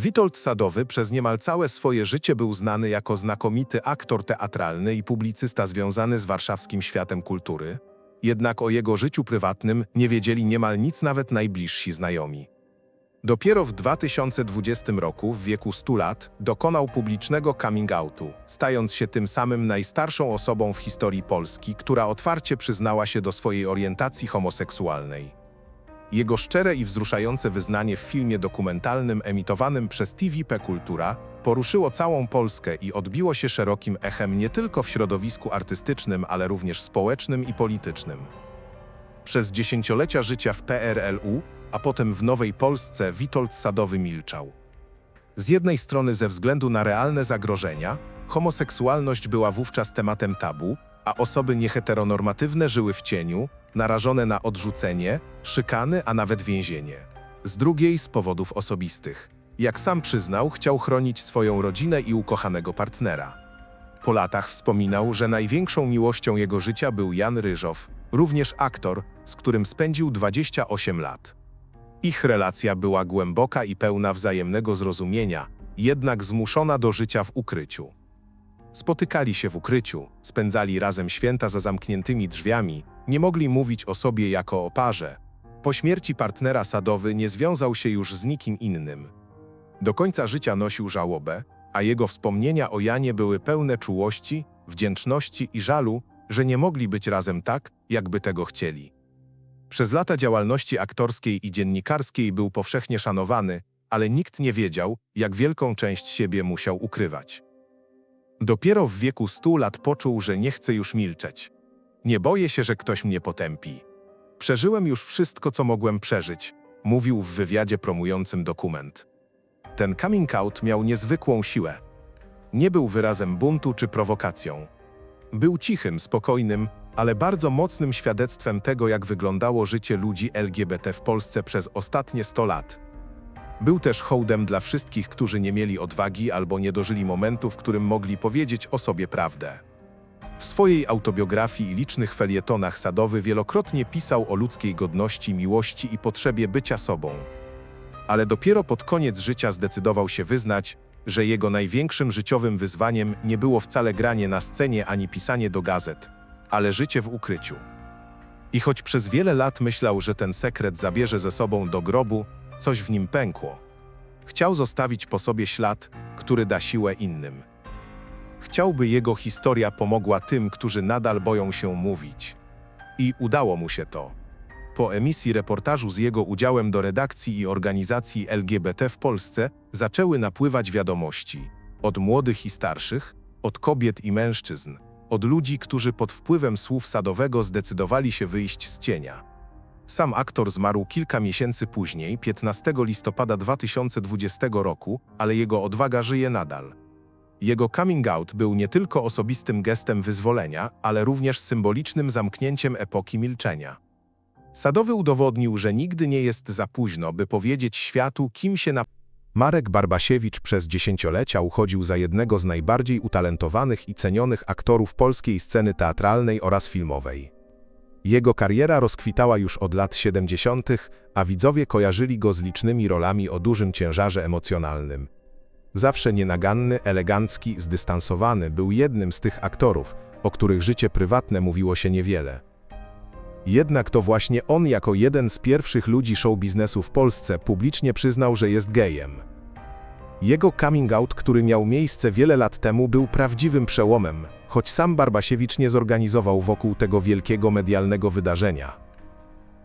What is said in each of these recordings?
Witold Sadowy przez niemal całe swoje życie był znany jako znakomity aktor teatralny i publicysta związany z warszawskim światem kultury. Jednak o jego życiu prywatnym nie wiedzieli niemal nic nawet najbliżsi znajomi. Dopiero w 2020 roku, w wieku 100 lat, dokonał publicznego coming outu, stając się tym samym najstarszą osobą w historii Polski, która otwarcie przyznała się do swojej orientacji homoseksualnej. Jego szczere i wzruszające wyznanie w filmie dokumentalnym emitowanym przez TVP Kultura poruszyło całą Polskę i odbiło się szerokim echem nie tylko w środowisku artystycznym, ale również społecznym i politycznym. Przez dziesięciolecia życia w PRL-u, a potem w Nowej Polsce Witold Sadowy milczał. Z jednej strony ze względu na realne zagrożenia, homoseksualność była wówczas tematem tabu, a osoby nieheteronormatywne żyły w cieniu, narażone na odrzucenie, szykany, a nawet więzienie. Z drugiej z powodów osobistych. Jak sam przyznał, chciał chronić swoją rodzinę i ukochanego partnera. Po latach wspominał, że największą miłością jego życia był Jan Ryżow, również aktor, z którym spędził 28 lat. Ich relacja była głęboka i pełna wzajemnego zrozumienia, jednak zmuszona do życia w ukryciu. Spotykali się w ukryciu, spędzali razem święta za zamkniętymi drzwiami, nie mogli mówić o sobie jako o parze. Po śmierci partnera Sadowy nie związał się już z nikim innym. Do końca życia nosił żałobę, a jego wspomnienia o Janie były pełne czułości, wdzięczności i żalu, że nie mogli być razem tak, jakby tego chcieli. Przez lata działalności aktorskiej i dziennikarskiej był powszechnie szanowany, ale nikt nie wiedział, jak wielką część siebie musiał ukrywać. Dopiero w wieku stu lat poczuł, że nie chce już milczeć. Nie boję się, że ktoś mnie potępi. Przeżyłem już wszystko, co mogłem przeżyć, mówił w wywiadzie promującym dokument. Ten coming out miał niezwykłą siłę. Nie był wyrazem buntu czy prowokacją. Był cichym, spokojnym, ale bardzo mocnym świadectwem tego, jak wyglądało życie ludzi LGBT w Polsce przez ostatnie 100 lat. Był też hołdem dla wszystkich, którzy nie mieli odwagi albo nie dożyli momentu, w którym mogli powiedzieć o sobie prawdę. W swojej autobiografii i licznych felietonach Sadowy wielokrotnie pisał o ludzkiej godności, miłości i potrzebie bycia sobą. Ale dopiero pod koniec życia zdecydował się wyznać, że jego największym życiowym wyzwaniem nie było wcale granie na scenie ani pisanie do gazet, ale życie w ukryciu. I choć przez wiele lat myślał, że ten sekret zabierze ze sobą do grobu, coś w nim pękło. Chciał zostawić po sobie ślad, który da siłę innym. Chciałby jego historia pomogła tym, którzy nadal boją się mówić. I udało mu się to. Po emisji reportażu z jego udziałem do redakcji i organizacji LGBT w Polsce zaczęły napływać wiadomości od młodych i starszych, od kobiet i mężczyzn, od ludzi, którzy pod wpływem słów Sadowego zdecydowali się wyjść z cienia. Sam aktor zmarł kilka miesięcy później, 15 listopada 2020 roku, ale jego odwaga żyje nadal. Jego coming out był nie tylko osobistym gestem wyzwolenia, ale również symbolicznym zamknięciem epoki milczenia. Sadowy udowodnił, że nigdy nie jest za późno, by powiedzieć światu, kim się na. Marek Barbasiewicz przez dziesięciolecia uchodził za jednego z najbardziej utalentowanych i cenionych aktorów polskiej sceny teatralnej oraz filmowej. Jego kariera rozkwitała już od lat 70., a widzowie kojarzyli go z licznymi rolami o dużym ciężarze emocjonalnym. Zawsze nienaganny, elegancki, zdystansowany był jednym z tych aktorów, o których życie prywatne mówiło się niewiele. Jednak to właśnie on jako jeden z pierwszych ludzi show biznesu w Polsce publicznie przyznał, że jest gejem. Jego coming out, który miał miejsce wiele lat temu, był prawdziwym przełomem, choć sam Barbasiewicz nie zorganizował wokół tego wielkiego medialnego wydarzenia.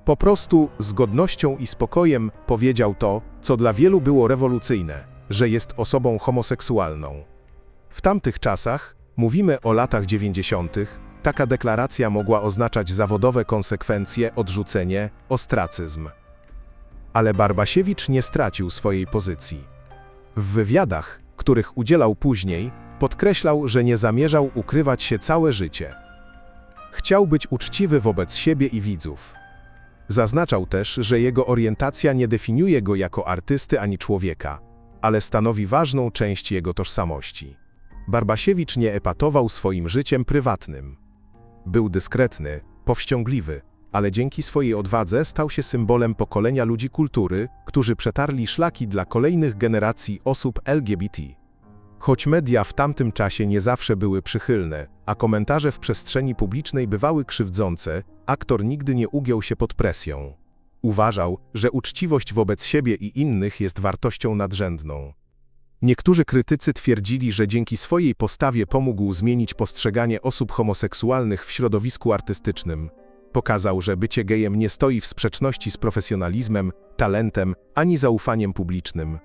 Po prostu z godnością i spokojem powiedział to, co dla wielu było rewolucyjne, że jest osobą homoseksualną. W tamtych czasach, mówimy o latach 90., taka deklaracja mogła oznaczać zawodowe konsekwencje, odrzucenie, ostracyzm. Ale Barbasiewicz nie stracił swojej pozycji. W wywiadach, których udzielał później, podkreślał, że nie zamierzał ukrywać się całe życie. Chciał być uczciwy wobec siebie i widzów. Zaznaczał też, że jego orientacja nie definiuje go jako artysty ani człowieka, ale stanowi ważną część jego tożsamości. Barbasiewicz nie epatował swoim życiem prywatnym. Był dyskretny, powściągliwy, ale dzięki swojej odwadze stał się symbolem pokolenia ludzi kultury, którzy przetarli szlaki dla kolejnych generacji osób LGBT. Choć media w tamtym czasie nie zawsze były przychylne, a komentarze w przestrzeni publicznej bywały krzywdzące, aktor nigdy nie ugiął się pod presją. Uważał, że uczciwość wobec siebie i innych jest wartością nadrzędną. Niektórzy krytycy twierdzili, że dzięki swojej postawie pomógł zmienić postrzeganie osób homoseksualnych w środowisku artystycznym. Pokazał, że bycie gejem nie stoi w sprzeczności z profesjonalizmem, talentem ani zaufaniem publicznym.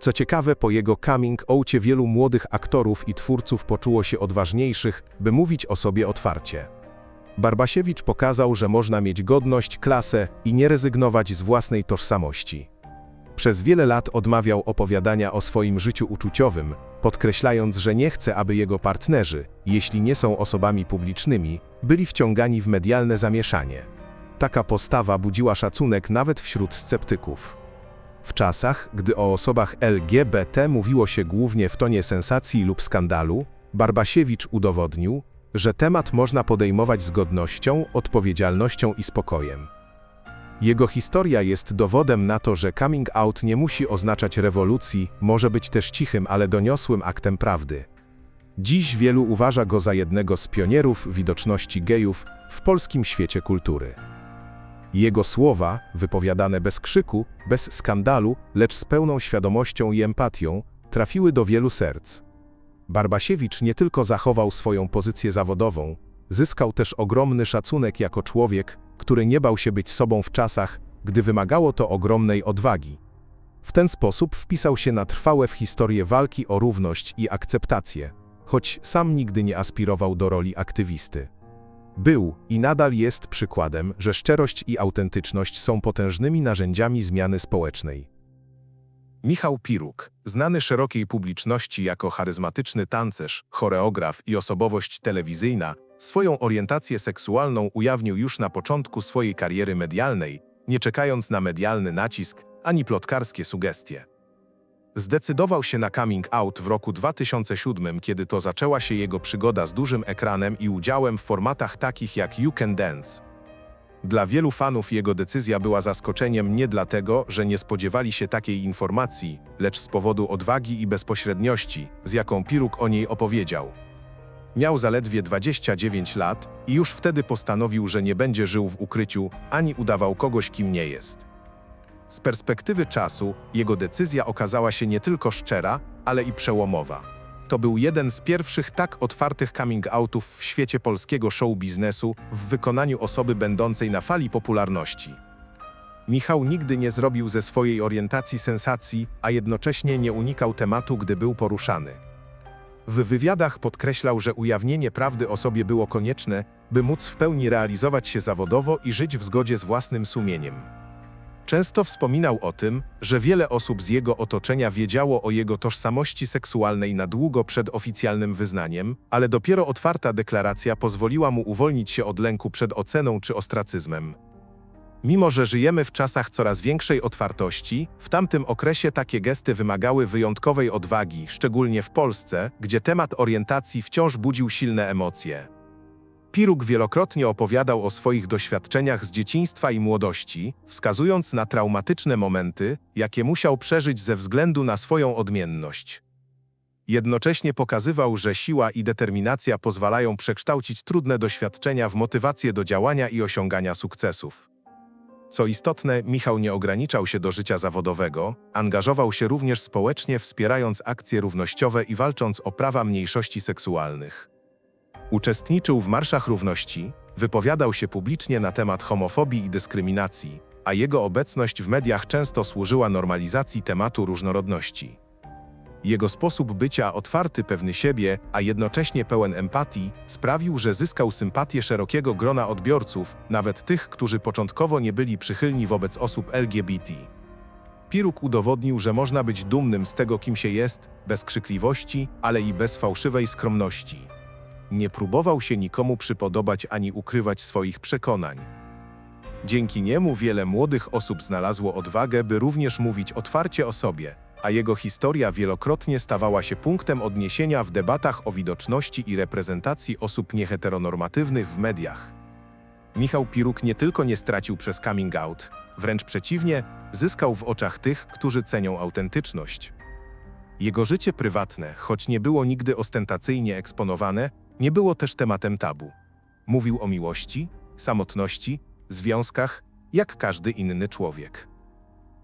Co ciekawe, po jego coming outie wielu młodych aktorów i twórców poczuło się odważniejszych, by mówić o sobie otwarcie. Barbasiewicz pokazał, że można mieć godność, klasę i nie rezygnować z własnej tożsamości. Przez wiele lat odmawiał opowiadania o swoim życiu uczuciowym, podkreślając, że nie chce, aby jego partnerzy, jeśli nie są osobami publicznymi, byli wciągani w medialne zamieszanie. Taka postawa budziła szacunek nawet wśród sceptyków. W czasach, gdy o osobach LGBT mówiło się głównie w tonie sensacji lub skandalu, Barbasiewicz udowodnił, że temat można podejmować z godnością, odpowiedzialnością i spokojem. Jego historia jest dowodem na to, że coming out nie musi oznaczać rewolucji, może być też cichym, ale doniosłym aktem prawdy. Dziś wielu uważa go za jednego z pionierów widoczności gejów w polskim świecie kultury. Jego słowa, wypowiadane bez krzyku, bez skandalu, lecz z pełną świadomością i empatią, trafiły do wielu serc. Barbasiewicz nie tylko zachował swoją pozycję zawodową, zyskał też ogromny szacunek jako człowiek, który nie bał się być sobą w czasach, gdy wymagało to ogromnej odwagi. W ten sposób wpisał się na trwałe w historię walki o równość i akceptację, choć sam nigdy nie aspirował do roli aktywisty. Był i nadal jest przykładem, że szczerość i autentyczność są potężnymi narzędziami zmiany społecznej. Michał Piruk, znany szerokiej publiczności jako charyzmatyczny tancerz, choreograf i osobowość telewizyjna, swoją orientację seksualną ujawnił już na początku swojej kariery medialnej, nie czekając na medialny nacisk ani plotkarskie sugestie. Zdecydował się na coming out w roku 2007, kiedy to zaczęła się jego przygoda z dużym ekranem i udziałem w formatach takich jak You Can Dance. Dla wielu fanów jego decyzja była zaskoczeniem nie dlatego, że nie spodziewali się takiej informacji, lecz z powodu odwagi i bezpośredniości, z jaką Piruk o niej opowiedział. Miał zaledwie 29 lat i już wtedy postanowił, że nie będzie żył w ukryciu ani udawał kogoś, kim nie jest. Z perspektywy czasu jego decyzja okazała się nie tylko szczera, ale i przełomowa. To był jeden z pierwszych tak otwartych coming outów w świecie polskiego show biznesu w wykonaniu osoby będącej na fali popularności. Michał nigdy nie zrobił ze swojej orientacji sensacji, a jednocześnie nie unikał tematu, gdy był poruszany. W wywiadach podkreślał, że ujawnienie prawdy o sobie było konieczne, by móc w pełni realizować się zawodowo i żyć w zgodzie z własnym sumieniem. Często wspominał o tym, że wiele osób z jego otoczenia wiedziało o jego tożsamości seksualnej na długo przed oficjalnym wyznaniem, ale dopiero otwarta deklaracja pozwoliła mu uwolnić się od lęku przed oceną czy ostracyzmem. Mimo, że żyjemy w czasach coraz większej otwartości, w tamtym okresie takie gesty wymagały wyjątkowej odwagi, szczególnie w Polsce, gdzie temat orientacji wciąż budził silne emocje. Piruk wielokrotnie opowiadał o swoich doświadczeniach z dzieciństwa i młodości, wskazując na traumatyczne momenty, jakie musiał przeżyć ze względu na swoją odmienność. Jednocześnie pokazywał, że siła i determinacja pozwalają przekształcić trudne doświadczenia w motywację do działania i osiągania sukcesów. Co istotne, Michał nie ograniczał się do życia zawodowego, angażował się również społecznie, wspierając akcje równościowe i walcząc o prawa mniejszości seksualnych. Uczestniczył w marszach równości, wypowiadał się publicznie na temat homofobii i dyskryminacji, a jego obecność w mediach często służyła normalizacji tematu różnorodności. Jego sposób bycia otwarty, pewny siebie, a jednocześnie pełen empatii, sprawił, że zyskał sympatię szerokiego grona odbiorców, nawet tych, którzy początkowo nie byli przychylni wobec osób LGBT. Piruk udowodnił, że można być dumnym z tego, kim się jest, bez krzykliwości, ale i bez fałszywej skromności. Nie próbował się nikomu przypodobać ani ukrywać swoich przekonań. Dzięki niemu wiele młodych osób znalazło odwagę, by również mówić otwarcie o sobie, a jego historia wielokrotnie stawała się punktem odniesienia w debatach o widoczności i reprezentacji osób nieheteronormatywnych w mediach. Michał Piruk nie tylko nie stracił przez coming out, wręcz przeciwnie, zyskał w oczach tych, którzy cenią autentyczność. Jego życie prywatne, choć nie było nigdy ostentacyjnie eksponowane, nie było też tematem tabu. Mówił o miłości, samotności, związkach, jak każdy inny człowiek.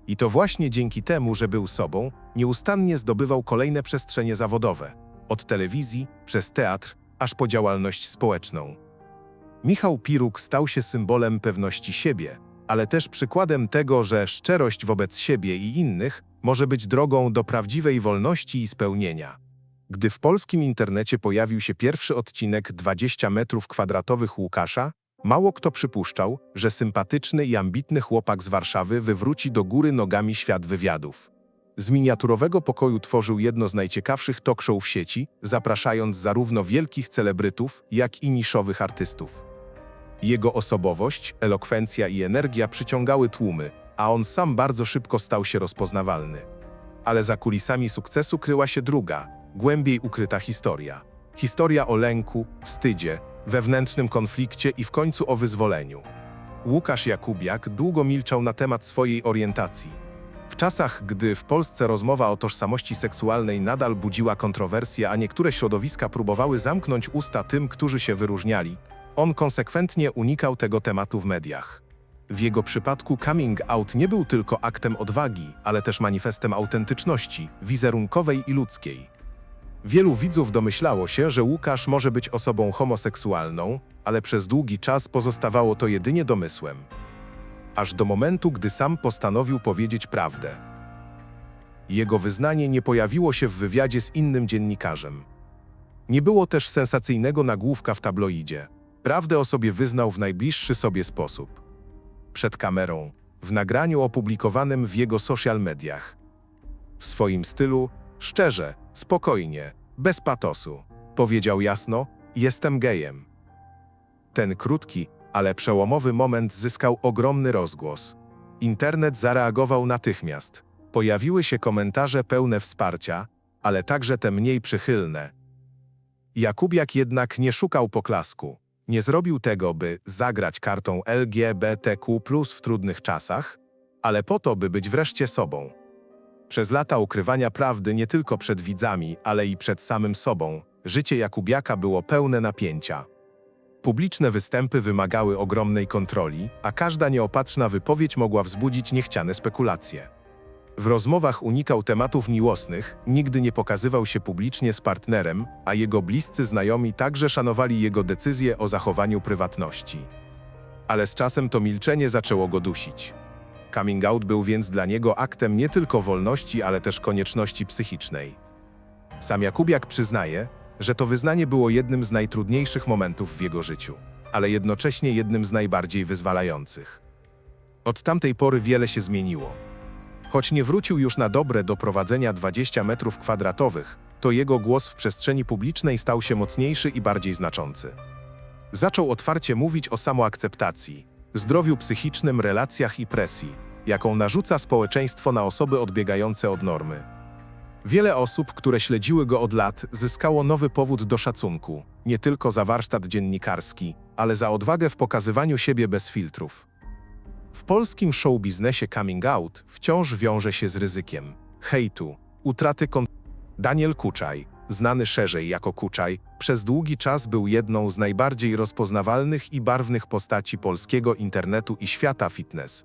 I to właśnie dzięki temu, że był sobą, nieustannie zdobywał kolejne przestrzenie zawodowe, od telewizji, przez teatr, aż po działalność społeczną. Michał Piruk stał się symbolem pewności siebie, ale też przykładem tego, że szczerość wobec siebie i innych może być drogą do prawdziwej wolności i spełnienia. Gdy w polskim internecie pojawił się pierwszy odcinek 20 metrów kwadratowych Łukasza, mało kto przypuszczał, że sympatyczny i ambitny chłopak z Warszawy wywróci do góry nogami świat wywiadów. Z miniaturowego pokoju tworzył jedno z najciekawszych talk show w sieci, zapraszając zarówno wielkich celebrytów, jak i niszowych artystów. Jego osobowość, elokwencja i energia przyciągały tłumy, a on sam bardzo szybko stał się rozpoznawalny. Ale za kulisami sukcesu kryła się druga, głębiej ukryta historia. Historia o lęku, wstydzie, wewnętrznym konflikcie i w końcu o wyzwoleniu. Łukasz Jakubiak długo milczał na temat swojej orientacji. W czasach, gdy w Polsce rozmowa o tożsamości seksualnej nadal budziła kontrowersje, a niektóre środowiska próbowały zamknąć usta tym, którzy się wyróżniali, on konsekwentnie unikał tego tematu w mediach. W jego przypadku coming out nie był tylko aktem odwagi, ale też manifestem autentyczności, wizerunkowej i ludzkiej. Wielu widzów domyślało się, że Łukasz może być osobą homoseksualną, ale przez długi czas pozostawało to jedynie domysłem. Aż do momentu, gdy sam postanowił powiedzieć prawdę. Jego wyznanie nie pojawiło się w wywiadzie z innym dziennikarzem. Nie było też sensacyjnego nagłówka w tabloidzie. Prawdę o sobie wyznał w najbliższy sobie sposób. Przed kamerą, w nagraniu opublikowanym w jego social mediach. W swoim stylu, szczerze, spokojnie, bez patosu. Powiedział jasno, jestem gejem. Ten krótki, ale przełomowy moment zyskał ogromny rozgłos. Internet zareagował natychmiast. Pojawiły się komentarze pełne wsparcia, ale także te mniej przychylne. Jakubiak jednak nie szukał poklasku. Nie zrobił tego, by zagrać kartą LGBTQ w trudnych czasach, ale po to, by być wreszcie sobą. Przez lata ukrywania prawdy nie tylko przed widzami, ale i przed samym sobą, życie Jakubiaka było pełne napięcia. Publiczne występy wymagały ogromnej kontroli, a każda nieopatrzna wypowiedź mogła wzbudzić niechciane spekulacje. W rozmowach unikał tematów miłosnych, nigdy nie pokazywał się publicznie z partnerem, a jego bliscy znajomi także szanowali jego decyzje o zachowaniu prywatności. Ale z czasem to milczenie zaczęło go dusić. Coming out był więc dla niego aktem nie tylko wolności, ale też konieczności psychicznej. Sam Jakubiak przyznaje, że to wyznanie było jednym z najtrudniejszych momentów w jego życiu, ale jednocześnie jednym z najbardziej wyzwalających. Od tamtej pory wiele się zmieniło. Choć nie wrócił już na dobre do prowadzenia 20 metrów kwadratowych, to jego głos w przestrzeni publicznej stał się mocniejszy i bardziej znaczący. Zaczął otwarcie mówić o samoakceptacji, zdrowiu psychicznym, relacjach i presji, jaką narzuca społeczeństwo na osoby odbiegające od normy. Wiele osób, które śledziły go od lat, zyskało nowy powód do szacunku, nie tylko za warsztat dziennikarski, ale za odwagę w pokazywaniu siebie bez filtrów. W polskim showbiznesie coming out wciąż wiąże się z ryzykiem hejtu, utraty kon... Daniel Kuczaj, znany szerzej jako Kuczaj, przez długi czas był jedną z najbardziej rozpoznawalnych i barwnych postaci polskiego internetu i świata fitness.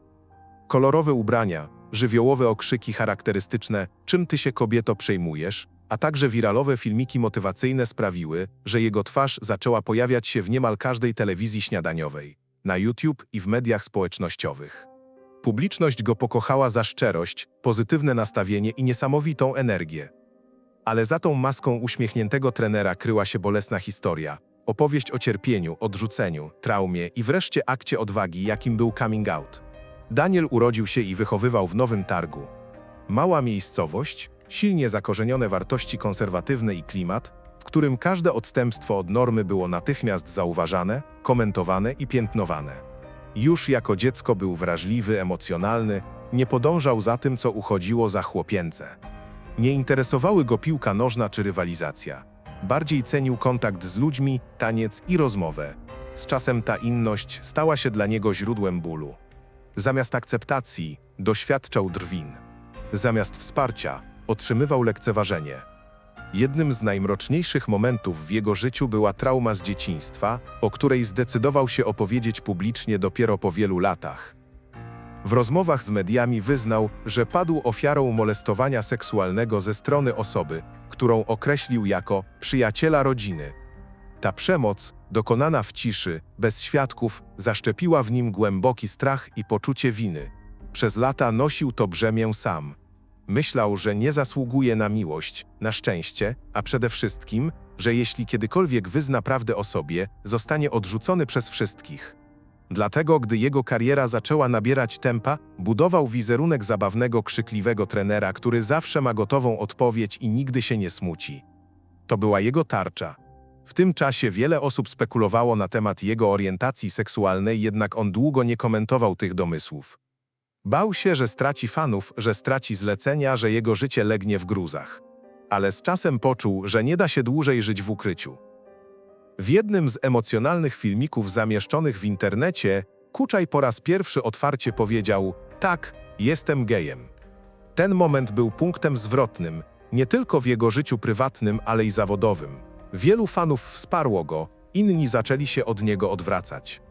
Kolorowe ubrania, żywiołowe okrzyki charakterystyczne czym ty się kobieto przejmujesz, a także wiralowe filmiki motywacyjne sprawiły, że jego twarz zaczęła pojawiać się w niemal każdej telewizji śniadaniowej, na YouTube i w mediach społecznościowych. Publiczność go pokochała za szczerość, pozytywne nastawienie i niesamowitą energię. Ale za tą maską uśmiechniętego trenera kryła się bolesna historia. Opowieść o cierpieniu, odrzuceniu, traumie i wreszcie akcie odwagi, jakim był coming out. Daniel urodził się i wychowywał w Nowym Targu. Mała miejscowość, silnie zakorzenione wartości konserwatywne i klimat, w którym każde odstępstwo od normy było natychmiast zauważane, komentowane i piętnowane. Już jako dziecko był wrażliwy, emocjonalny, nie podążał za tym, co uchodziło za chłopięce. Nie interesowały go piłka nożna czy rywalizacja. Bardziej cenił kontakt z ludźmi, taniec i rozmowę. Z czasem ta inność stała się dla niego źródłem bólu. Zamiast akceptacji doświadczał drwin. Zamiast wsparcia otrzymywał lekceważenie. Jednym z najmroczniejszych momentów w jego życiu była trauma z dzieciństwa, o której zdecydował się opowiedzieć publicznie dopiero po wielu latach. W rozmowach z mediami wyznał, że padł ofiarą molestowania seksualnego ze strony osoby, którą określił jako przyjaciela rodziny. Ta przemoc, dokonana w ciszy, bez świadków, zaszczepiła w nim głęboki strach i poczucie winy. Przez lata nosił to brzemię sam. Myślał, że nie zasługuje na miłość, na szczęście, a przede wszystkim, że jeśli kiedykolwiek wyzna prawdę o sobie, zostanie odrzucony przez wszystkich. Dlatego, gdy jego kariera zaczęła nabierać tempa, budował wizerunek zabawnego, krzykliwego trenera, który zawsze ma gotową odpowiedź i nigdy się nie smuci. To była jego tarcza. W tym czasie wiele osób spekulowało na temat jego orientacji seksualnej, jednak on długo nie komentował tych domysłów. Bał się, że straci fanów, że straci zlecenia, że jego życie legnie w gruzach. Ale z czasem poczuł, że nie da się dłużej żyć w ukryciu. W jednym z emocjonalnych filmików zamieszczonych w internecie, Kuczaj po raz pierwszy otwarcie powiedział: Tak, jestem gejem. Ten moment był punktem zwrotnym, nie tylko w jego życiu prywatnym, ale i zawodowym. Wielu fanów wsparło go, inni zaczęli się od niego odwracać.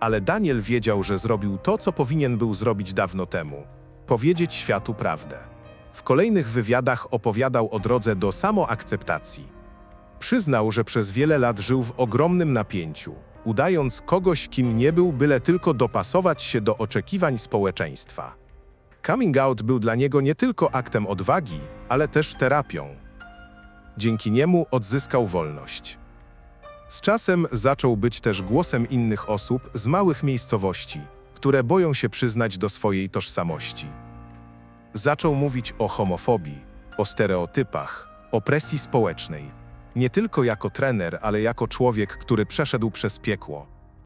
Ale Daniel wiedział, że zrobił to, co powinien był zrobić dawno temu powiedzieć światu prawdę. W kolejnych wywiadach opowiadał o drodze do samoakceptacji. Przyznał, że przez wiele lat żył w ogromnym napięciu, udając kogoś, kim nie był, byle tylko dopasować się do oczekiwań społeczeństwa. Coming out był dla niego nie tylko aktem odwagi, ale też terapią. Dzięki niemu odzyskał wolność. Z czasem zaczął być też głosem innych osób z małych miejscowości, które boją się przyznać do swojej tożsamości. Zaczął mówić o homofobii, o stereotypach, o presji społecznej. Nie tylko jako trener, ale jako człowiek, który przeszedł przez piekło.